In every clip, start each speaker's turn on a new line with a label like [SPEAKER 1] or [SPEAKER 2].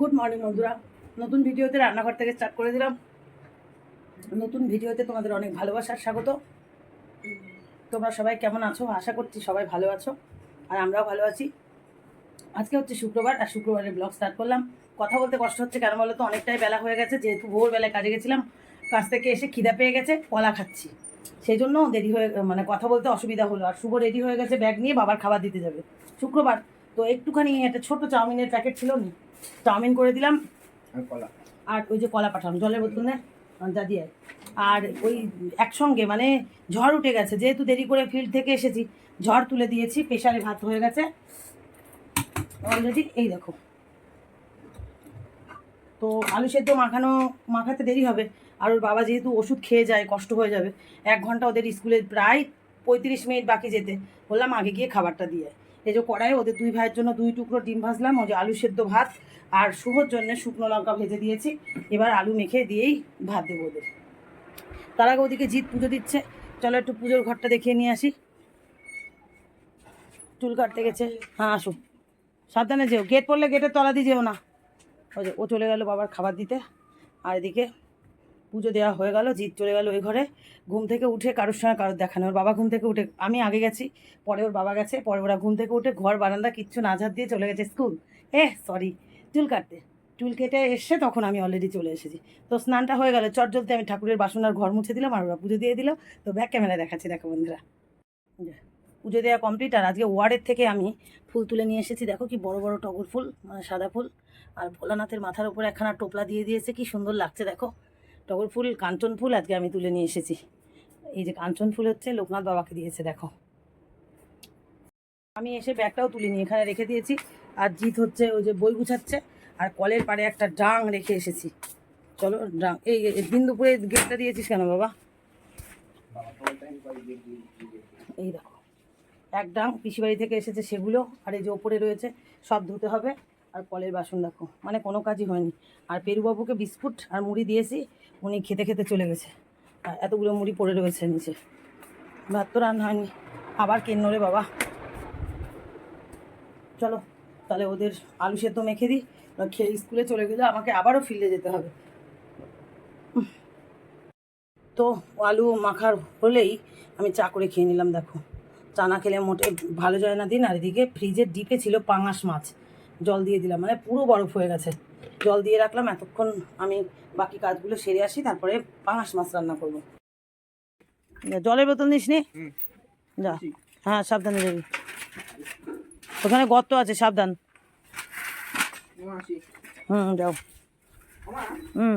[SPEAKER 1] good morning বন্ধুরা নতুন ভিডিওতে রান্নাঘর থেকে স্টার্ট করে দিলাম নতুন ভিডিওতে তোমাদের অনেক ভালোবাসার স্বাগত তোমরা সবাই কেমন আছো আশা করছি সবাই ভালো আছো আর আমরাও ভালো আছি আজকে হচ্ছে শুক্রবার আর শুক্রবারের ব্লগ স্টার্ট করলাম কথা বলতে কষ্ট হচ্ছে কেন বলো তো অনেকটাই বেলা হয়ে গেছে যেহেতু ভোরবেলায় কাজে গেছিলাম কাজ থেকে এসে খিদা পেয়ে গেছে কলা খাচ্ছি সেই জন্য দেরি হয়ে মানে কথা বলতে অসুবিধা হলো আর শুভ রেডি হয়ে গেছে ব্যাগ নিয়ে বাবার খাবার দিতে যাবে শুক্রবার তো একটুখানি একটা ছোট চাউমিনের প্যাকেট ছিল নি চাউমিন করে দিলাম কলা আর ওই যে কলা পাঠালাম জলের বোতল না দাদি আর ওই একসঙ্গে মানে ঝড় উঠে গেছে যেহেতু দেরি করে ফিল্ড থেকে এসেছি ঝড় তুলে দিয়েছি প্রেশারে ভাত হয়ে গেছে অলরেডি এই দেখো তো আলু সেদ্ধ মাখানো মাখাতে দেরি হবে আর ওর বাবা যেহেতু ওষুধ খেয়ে যায় কষ্ট হয়ে যাবে এক ঘন্টা ওদের স্কুলে প্রায় পঁয়ত্রিশ মিনিট বাকি যেতে বললাম আগে গিয়ে খাবারটা দিয়ে এই যে কড়াই ওদের দুই ভাইয়ের জন্য দুই টুকরো ডিম ভাজলাম ওই যে আলু সেদ্ধ ভাত আর শুভর জন্য শুকনো লঙ্কা ভেজে দিয়েছি এবার আলু মেখে দিয়েই ভাত দেবো ওদের তার আগে ওদিকে জিৎ পুজো দিচ্ছে চলো একটু পুজোর ঘরটা দেখিয়ে নিয়ে আসি চুল কাটতে গেছে হ্যাঁ আসো সাবধানে যেও গেট পড়লে গেটের তলা দিয়ে যেও না ওই যে ও চলে গেল বাবার খাবার দিতে আর এদিকে পুজো দেওয়া হয়ে গেল জিৎ চলে গেল ওই ঘরে ঘুম থেকে উঠে কারোর সঙ্গে কারোর দেখা নেই ওর বাবা ঘুম থেকে উঠে আমি আগে গেছি পরে ওর বাবা গেছে পরে ওরা ঘুম থেকে উঠে ঘর বারান্দা কিচ্ছু নাজার দিয়ে চলে গেছে স্কুল এ সরি চুল কাটতে চুল কেটে এসে তখন আমি অলরেডি চলে এসেছি তো স্নানটা হয়ে গেল চট জলদি আমি ঠাকুরের বাসন আর ঘর মুছে দিলাম আর ওরা পুজো দিয়ে দিল তো ব্যাক ক্যামেরা দেখাচ্ছি দেখো বন্ধুরা পুজো দেওয়া কমপ্লিট আর আজকে ওয়ার্ডের থেকে আমি ফুল তুলে নিয়ে এসেছি দেখো কি বড় বড় টগর ফুল মানে সাদা ফুল আর ভোলানাথের মাথার উপরে একখানা টোপলা দিয়ে দিয়েছে কি সুন্দর লাগছে দেখো টগর ফুল কাঞ্চন ফুল আজকে আমি তুলে নিয়ে এসেছি এই যে কাঞ্চন ফুল হচ্ছে লোকনাথ বাবাকে দিয়েছে দেখো আমি এসে ব্যাগটাও তুলে নিয়ে এখানে রেখে দিয়েছি আর জিত হচ্ছে ওই যে বই গুছাচ্ছে আর কলের পাড়ে একটা ডাং রেখে এসেছি চলো ডাং এই দিন দুপুরে গেটটা দিয়েছিস কেন বাবা এই দেখো এক ডাং পিসিবাড়ি থেকে এসেছে সেগুলো আর এই যে ওপরে রয়েছে সব ধুতে হবে আর কলের বাসন দেখো মানে কোনো কাজই হয়নি আর পেরুবাবুকে বিস্কুট আর মুড়ি দিয়েছি উনি খেতে খেতে চলে গেছে আর এতগুলো মুড়ি পড়ে রয়েছে নিচে ভাত তো রান্না হয়নি আবার কেন্ন রে বাবা চলো তাহলে ওদের আলু সেদ্ধ মেখে দিই খেয়ে স্কুলে চলে গেলে আমাকে আবারও ফিল্ডে যেতে হবে তো আলু মাখার হলেই আমি চা করে খেয়ে নিলাম দেখো চানা খেলে মোটে ভালো যায় না দিন আর এদিকে ফ্রিজের ডিপে ছিল পাঙাশ মাছ জল দিয়ে দিলাম মানে পুরো বরফ হয়ে গেছে জল দিয়ে রাখলাম এতক্ষণ আমি বাকি কাজগুলো সেরে আসি তারপরে পাঙাশ মাছ রান্না করবো জলের বোতল নিস নি যা হ্যাঁ সাবধানে যাবি ওখানে গর্ত আছে সাবধান হুম যাও হুম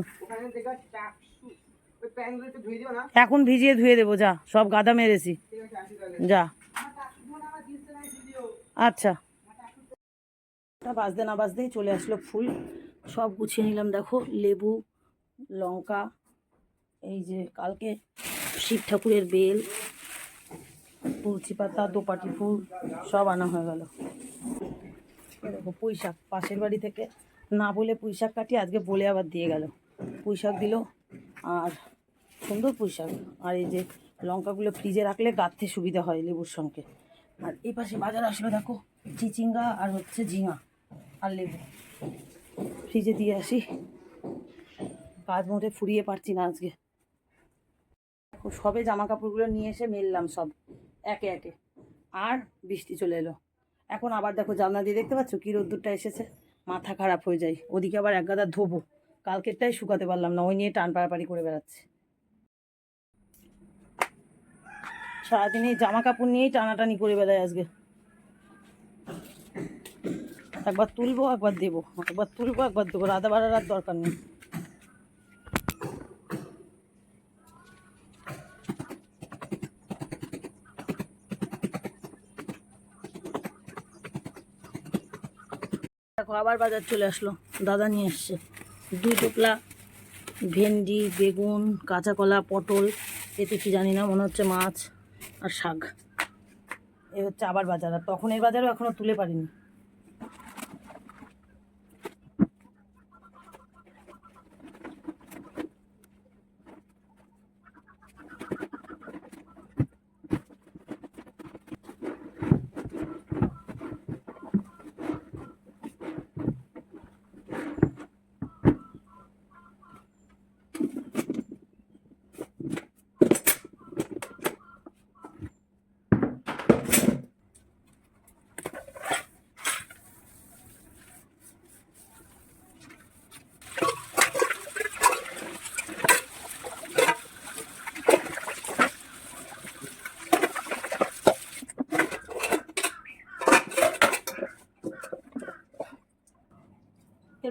[SPEAKER 1] এখন ভিজিয়ে ধুয়ে দেবো যা সব গাদা মেরেছি যা আচ্ছা তা বাজতে না বাজতেই চলে আসলো ফুল সব গুছিয়ে নিলাম দেখো লেবু লঙ্কা এই যে কালকে শিব ঠাকুরের বেল তুলসি পাতা দোপাটি ফুল সব আনা হয়ে গেল দেখো পুঁইশাক পাশের বাড়ি থেকে না বলে পুঁইশাক কাটি কাটিয়ে আজকে বলে আবার দিয়ে গেল পুঁইশাক দিল আর সুন্দর পুঁইশাক আর এই যে লঙ্কাগুলো ফ্রিজে রাখলে গাঁথতে সুবিধা হয় লেবুর সঙ্গে আর এই পাশে বাজার আসলো দেখো চিচিঙ্গা আর হচ্ছে ঝিঙা আর লেবু ফ্রিজে দিয়ে আসি কাজ মোটে ফুরিয়ে পারছি না আজকে সবে জামা কাপড়গুলো নিয়ে এসে মেললাম সব একে একে আর বৃষ্টি চলে এলো এখন আবার দেখো জানলা দিয়ে দেখতে পাচ্ছ কী রোদ্দুরটা এসেছে মাথা খারাপ হয়ে যায় ওদিকে আবার এক গাদা ধোবো কালকেরটাই শুকাতে পারলাম না ওই নিয়ে টান পাড়াপাড়ি করে বেড়াচ্ছে সারাদিন এই জামা কাপড় নিয়েই টানাটানি করে বেড়ায় আজকে একবার তুলবো একবার দেবো একবার তুলবো একবার দেবো রাধা বাড়ার আর দরকার নেই দেখো আবার বাজার চলে আসলো দাদা নিয়ে এসছে দুই টুকলা ভেন্ডি বেগুন কাঁচা কলা পটল এতে কি জানি না মনে হচ্ছে মাছ আর শাক এ হচ্ছে আবার বাজার আর তখন এর বাজারও এখনও তুলে পারিনি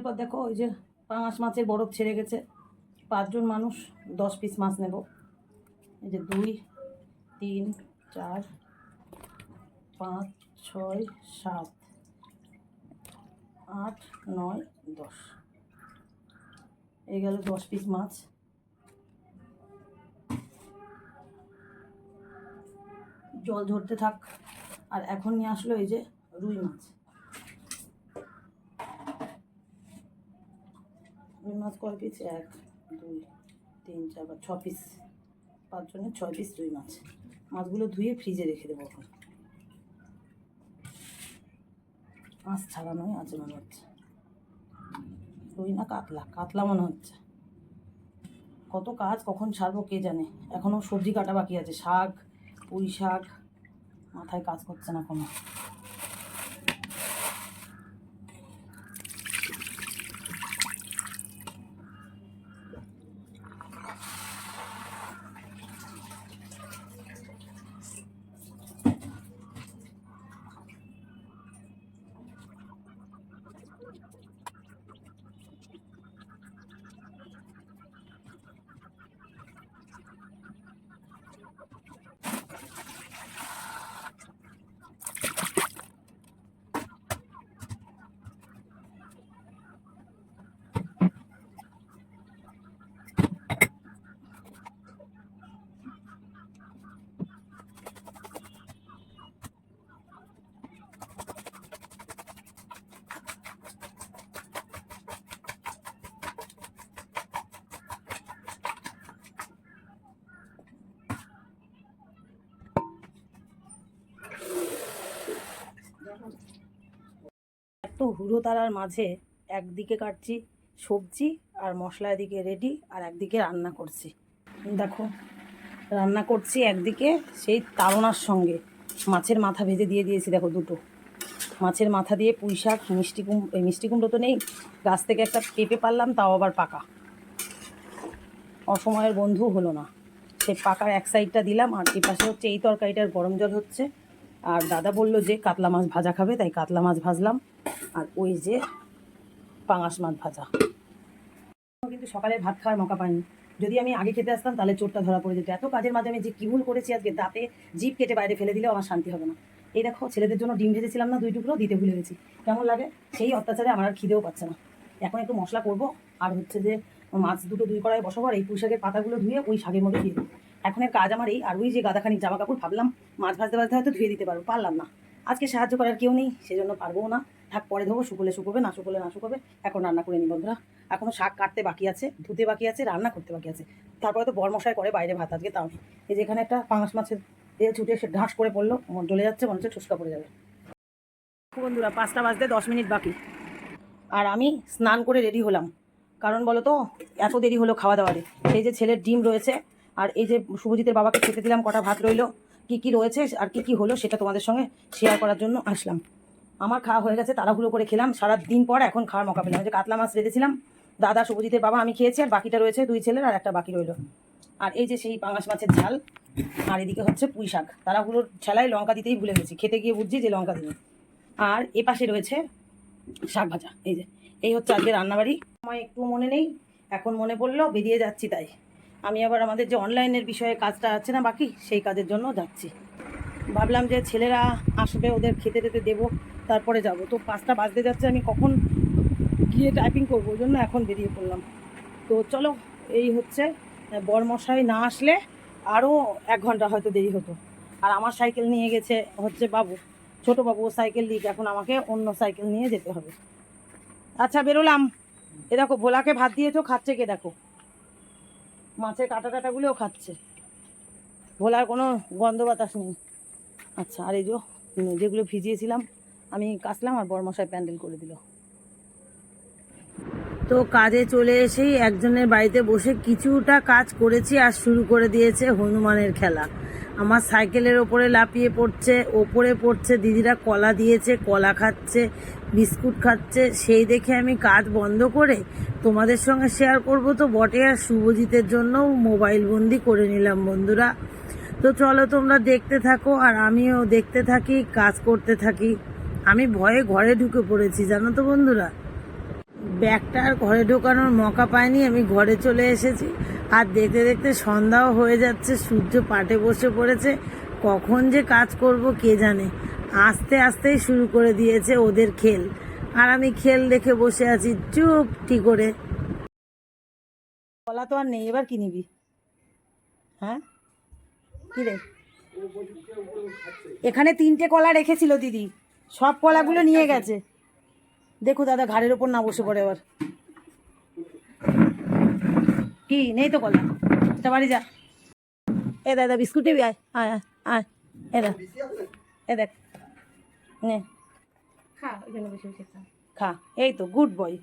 [SPEAKER 1] এরপর দেখো ওই যে পাঙাশ মাছের বরফ ছেড়ে গেছে পাঁচজন মানুষ দশ পিস মাছ নেব এই যে দুই তিন চার পাঁচ ছয় সাত আট নয় দশ এই গেল দশ পিস মাছ জল ধরতে থাক আর এখন নিয়ে আসলো এই যে রুই মাছ পাবলিক মাছ কয় পিস এক দুই তিন চার পাঁচ ছ পিস পাঁচজনের ছয় পিস রুই মাছ মাছগুলো ধুয়ে ফ্রিজে রেখে দেবো এখন মাছ ছাড়া নয় আছে মনে হচ্ছে রুই না কাতলা কাতলা মনে হচ্ছে কত কাজ কখন ছাড়বো কে জানে এখনও সবজি কাটা বাকি আছে শাক পুঁই শাক মাথায় কাজ করছে না কোনো হুড়ো তারার মাঝে একদিকে কাটছি সবজি আর মশলা এদিকে রেডি আর একদিকে রান্না করছি দেখো রান্না করছি একদিকে সেই তারনার সঙ্গে মাছের মাথা ভেজে দিয়ে দিয়েছি দেখো দুটো মাছের মাথা দিয়ে পুঁই শাক মিষ্টি কুম মিষ্টি কুমড়ো তো নেই গাছ থেকে একটা পেঁপে পারলাম তাও আবার পাকা অসময়ের বন্ধু হলো না সে পাকার এক সাইডটা দিলাম আর এ পাশে হচ্ছে এই তরকারিটার গরম জল হচ্ছে আর দাদা বলল যে কাতলা মাছ ভাজা খাবে তাই কাতলা মাছ ভাজলাম আর ওই যে পাঙাশ মাছ ভাজা কিন্তু সকালে ভাত খাওয়ার মকা পাইনি যদি আমি আগে খেতে আসতাম তাহলে চোরটা ধরা পড়ে যেত এত কাজের মাঝে আমি যে কি ভুল করেছি আজকে দাঁতে জিপ কেটে বাইরে ফেলে দিলেও আমার শান্তি হবে না এই দেখো ছেলেদের জন্য ডিম ভেজেছিলাম না দুই টুকরো দিতে ভুলে গেছি কেমন লাগে সেই অত্যাচারে আমার আর খিদেও পাচ্ছে না এখন একটু মশলা করব আর হচ্ছে যে মাছ দুটো দুই করায় বসবার এই পুঁই শাকের পাতাগুলো ধুয়ে ওই শাকের মধ্যে দিয়ে দেবো এর কাজ আমার এই আর ওই যে গাদাখানি জামা কাপড় ভাবলাম মাছ ভাজতে ভাজতে হয়তো ধুয়ে দিতে পারবো পারলাম না আজকে সাহায্য করার কেউ নেই সেজন্য পারবোও না থাক পরে ধোবো শুকোলে শুকোবে না শুকোলে না শুকোবে এখন রান্না করে নি বন্ধুরা এখনও শাক কাটতে বাকি আছে ধুতে বাকি আছে রান্না করতে বাকি আছে তারপরে তো বরমশাই করে বাইরে ভাত আজকে তাও এই যে এখানে একটা পাঙাশ মাছের দিয়ে ছুটে সে ঘাস করে পড়লো জ্বলে যাচ্ছে মনে হচ্ছে ঠুসকা পড়ে যাবে বন্ধুরা পাঁচটা বাজতে দশ মিনিট বাকি আর আমি স্নান করে রেডি হলাম কারণ বলো তো এত দেরি হলো খাওয়া দাওয়ারে এই যে ছেলের ডিম রয়েছে আর এই যে শুভজিতের বাবাকে খেতে দিলাম কটা ভাত রইলো কি কি রয়েছে আর কি কি হলো সেটা তোমাদের সঙ্গে শেয়ার করার জন্য আসলাম আমার খাওয়া হয়ে গেছে তাড়াহুড়ো করে খেলাম সারা দিন পর এখন খাওয়ার মকা পেলাম যে কাতলা মাছ রেঁধেছিলাম দাদা শুভজিতের বাবা আমি খেয়েছি আর বাকিটা রয়েছে দুই ছেলের আর একটা বাকি রইল আর এই যে সেই পাঙাশ মাছের ঝাল আর এদিকে হচ্ছে পুঁই শাক তাড়াহুড়োর ছেলায় লঙ্কা দিতেই ভুলে গেছি খেতে গিয়ে বুঝছি যে লঙ্কা দিন আর এ পাশে রয়েছে শাক ভাজা এই যে এই হচ্ছে আজকে রান্নাবাড়ি আমার একটু মনে নেই এখন মনে পড়লো বেরিয়ে যাচ্ছি তাই আমি আবার আমাদের যে অনলাইনের বিষয়ে কাজটা আছে না বাকি সেই কাজের জন্য যাচ্ছি ভাবলাম যে ছেলেরা আসবে ওদের খেতে টেতে দেবো তারপরে যাব তো পাঁচটা বাজতে যাচ্ছে আমি কখন গিয়ে টাইপিং করবো ওই জন্য এখন বেরিয়ে পড়লাম তো চলো এই হচ্ছে বরমশাই না আসলে আরও এক ঘন্টা হয়তো দেরি হতো আর আমার সাইকেল নিয়ে গেছে হচ্ছে বাবু ছোট বাবু সাইকেল লিক এখন আমাকে অন্য সাইকেল নিয়ে যেতে হবে আচ্ছা বেরোলাম এ দেখো ভোলাকে ভাত দিয়েছো খাচ্ছে কে দেখো মাছের কাটা টাটাগুলোও খাচ্ছে ভোলার কোনো গন্ধ বাতাস নেই আচ্ছা আর এই যে যেগুলো ভিজিয়েছিলাম আমি কাচলাম আর বরমশায় প্যান্ডেল করে দিল তো কাজে চলে এসেই একজনের বাড়িতে বসে কিছুটা কাজ করেছি আর শুরু করে দিয়েছে হনুমানের খেলা আমার সাইকেলের ওপরে লাপিয়ে পড়ছে ওপরে পড়ছে দিদিরা কলা দিয়েছে কলা খাচ্ছে বিস্কুট খাচ্ছে সেই দেখে আমি কাজ বন্ধ করে তোমাদের সঙ্গে শেয়ার করব তো বটে আর শুভজিতের জন্য মোবাইল বন্দি করে নিলাম বন্ধুরা তো চলো তোমরা দেখতে থাকো আর আমিও দেখতে থাকি কাজ করতে থাকি আমি ভয়ে ঘরে ঢুকে পড়েছি জানো তো বন্ধুরা ব্যাগটা আর ঘরে ঢোকানোর মকা পায়নি আমি ঘরে চলে এসেছি আর দেখতে দেখতে সন্ধ্যাও হয়ে যাচ্ছে সূর্য পাটে বসে পড়েছে কখন যে কাজ করব কে জানে আস্তে আস্তেই শুরু করে দিয়েছে ওদের খেল আর আমি খেল দেখে বসে আছি চুপ ঠিক করে বলা তো আর নেই এবার কি নিবি হ্যাঁ রে এখানে তিনটে কলা রেখেছিল দিদি সব কলাগুলো নিয়ে গেছে দেখো দাদা ঘাড়ের ওপর না বসে পড়ে এবার কি নেই তো কলা এটা বাড়ি যা এ দাদা বিস্কুটে আয় আয় আয় এ দেখ এ দেখ নে খা এই তো গুড বয়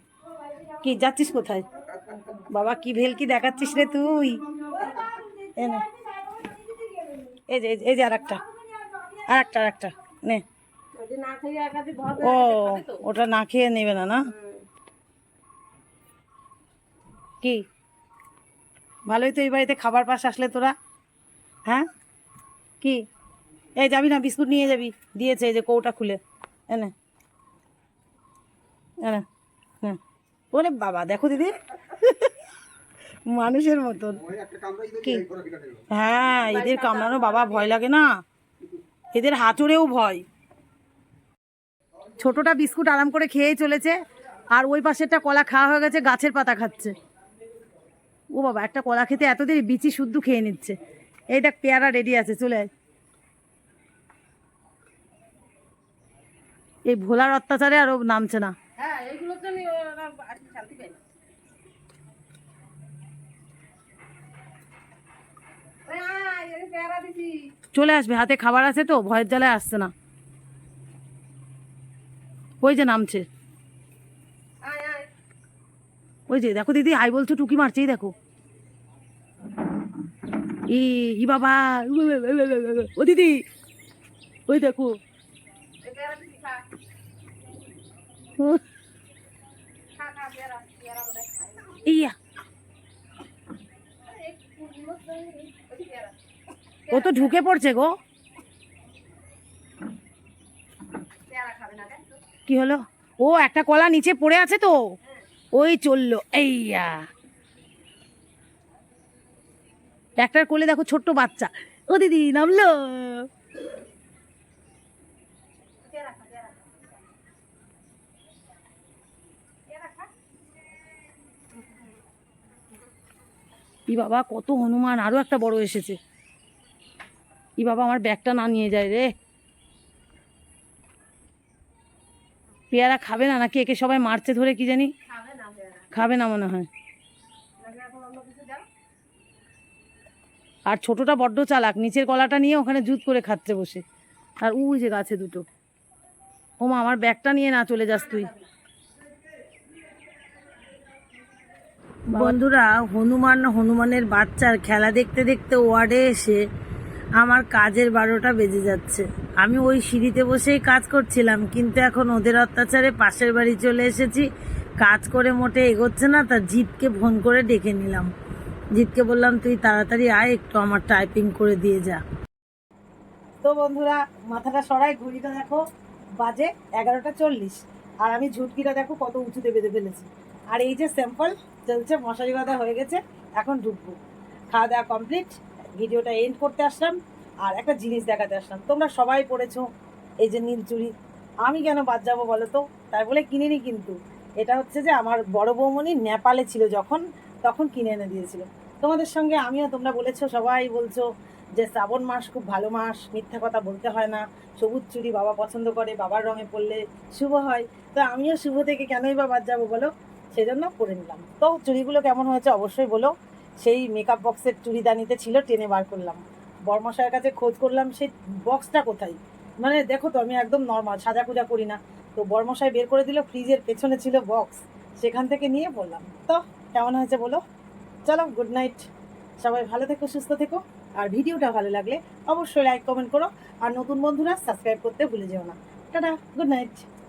[SPEAKER 1] কি যাচ্ছিস কোথায় বাবা কি ভেলকি দেখাচ্ছিস রে তুই না এই যে এই যে আর একটা আর একটা আর একটা নে ও ওটা না খেয়ে নেবে না না কি ভালোই তো এই বাড়িতে খাবার পাশে আসলে তোরা হ্যাঁ কি এই যাবি না বিস্কুট নিয়ে যাবি দিয়েছে এই যে কৌটা খুলে এনে এনে হ্যাঁ ওরে বাবা দেখো দিদি মানুষের মতন কি হ্যাঁ এদের কামড়ানো বাবা ভয় লাগে না এদের হাতুড়েও ভয় ছোটটা বিস্কুট আরাম করে খেয়ে চলেছে আর ওই পাশেরটা কলা খাওয়া হয়ে গেছে গাছের পাতা খাচ্ছে ও বাবা একটা কলা খেতে এত দেরি বিচি শুদ্ধ খেয়ে নিচ্ছে এই দেখ পেয়ারা রেডি আছে চলে আয় এই ভোলার অত্যাচারে আরও নামছে না হ্যাঁ এইগুলো তো চলে আসবে হাতে খাবার আছে তো ভয়ের জ্বালায় আসছে না ওই যে নামছে ওই যে দেখো দিদি আই বলছো টুকি মারছেই দেখো ই বাবা ও দিদি ওই দেখো ইয়া ও তো ঢুকে পড়ছে গো কি হলো ও একটা কলা নিচে পড়ে আছে তো ওই চললো এইয়া একটার করলে দেখো ছোট্ট বাচ্চা ও দিদি নামলো ই বাবা কত হনুমান আরও একটা বড় এসেছে ই বাবা আমার ব্যাগটা না নিয়ে যায় রে পেয়ারা খাবে না নাকি একে সবাই মারছে ধরে কি জানি খাবে না মনে হয় আর ছোটটা বড্ড চালাক নিচের কলাটা নিয়ে ওখানে জুত করে খাচ্ছে বসে আর উই যে গাছে দুটো ওমা আমার ব্যাগটা নিয়ে না চলে যাস তুই বন্ধুরা হনুমান হনুমানের বাচ্চার খেলা দেখতে দেখতে ওয়ার্ডে এসে আমার কাজের বারোটা বেজে যাচ্ছে আমি ওই সিঁড়িতে বসেই কাজ করছিলাম কিন্তু এখন ওদের অত্যাচারে পাশের বাড়ি চলে এসেছি কাজ করে মোটে এগোচ্ছে না তা জিতকে ফোন করে ডেকে নিলাম জিতকে বললাম তুই তাড়াতাড়ি আয় একটু আমার টাইপিং করে দিয়ে যা তো বন্ধুরা মাথাটা সরাই ঘড়িটা দেখো বাজে এগারোটা চল্লিশ আর আমি ঝুটকিটা দেখো কত উঁচুতে বেঁধে ফেলেছি আর এই যে স্যাম্পল চলছে মশারি বাঁধা হয়ে গেছে এখন ঢুকবো খাওয়া দাওয়া কমপ্লিট ভিডিওটা এন্ড করতে আসলাম আর একটা জিনিস দেখাতে আসলাম তোমরা সবাই পড়েছ এই যে নীল চুড়ি আমি কেন বাদ যাবো বলো তো তাই বলে কিনিনি কিন্তু এটা হচ্ছে যে আমার বড় বৌমনি নেপালে ছিল যখন তখন কিনে এনে দিয়েছিল তোমাদের সঙ্গে আমিও তোমরা বলেছো সবাই বলছো যে শ্রাবণ মাস খুব ভালো মাস মিথ্যা কথা বলতে হয় না সবুজ চুড়ি বাবা পছন্দ করে বাবার রঙে পড়লে শুভ হয় তো আমিও শুভ থেকে কেনই বা বাদ যাবো বলো সেই জন্য করে নিলাম তো চুড়িগুলো কেমন হয়েছে অবশ্যই বলো সেই মেকআপ বক্সের চুড়িদানিতে ছিল টেনে বার করলাম বর্মাশয়ের কাছে খোঁজ করলাম সেই বক্সটা কোথায় মানে দেখো তো আমি একদম নর্মাল সাজা কুজা করি না তো বর্মশাই বের করে দিল ফ্রিজের পেছনে ছিল বক্স সেখান থেকে নিয়ে বললাম তো কেমন হয়েছে বলো চলো গুড নাইট সবাই ভালো থেকো সুস্থ থেকো আর ভিডিওটা ভালো লাগলে অবশ্যই লাইক কমেন্ট করো আর নতুন বন্ধুরা সাবস্ক্রাইব করতে ভুলে যেও না টাটা গুড নাইট